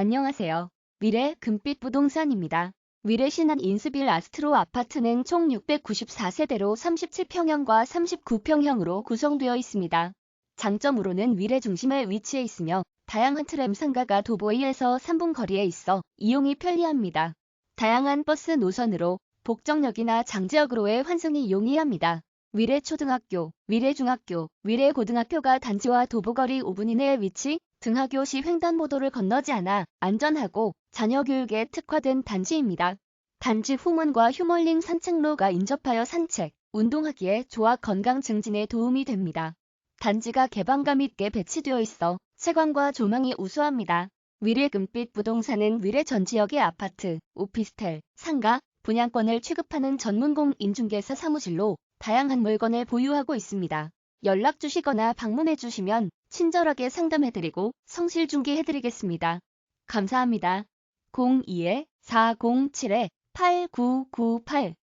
안녕하세요. 미래 금빛 부동산입니다. 미래 신한 인스빌 아스트로 아파트는 총 694세대로 37평형과 39평형으로 구성되어 있습니다. 장점으로는 미래 중심에 위치해 있으며 다양한 트램 상가가 도보이에서 3분 거리에 있어 이용이 편리합니다. 다양한 버스 노선으로 복정역이나 장지역으로의 환승이 용이합니다. 위례 초등학교, 위례 중학교, 위례 고등학교가 단지와 도보거리 5분 이내에 위치, 등하교 시 횡단보도를 건너지 않아 안전하고 자녀 교육에 특화된 단지입니다. 단지 후문과 휴멀링 산책로가 인접하여 산책, 운동하기에 좋아 건강 증진에 도움이 됩니다. 단지가 개방감 있게 배치되어 있어 채광과 조망이 우수합니다. 위례 금빛 부동산은 위례 전 지역의 아파트, 오피스텔, 상가, 분양권을 취급하는 전문 공 인중개사 사무실로 다양한 물건을 보유하고 있습니다. 연락 주시거나 방문해 주시면 친절하게 상담해드리고 성실 중개해드리겠습니다. 감사합니다. 02-407-8998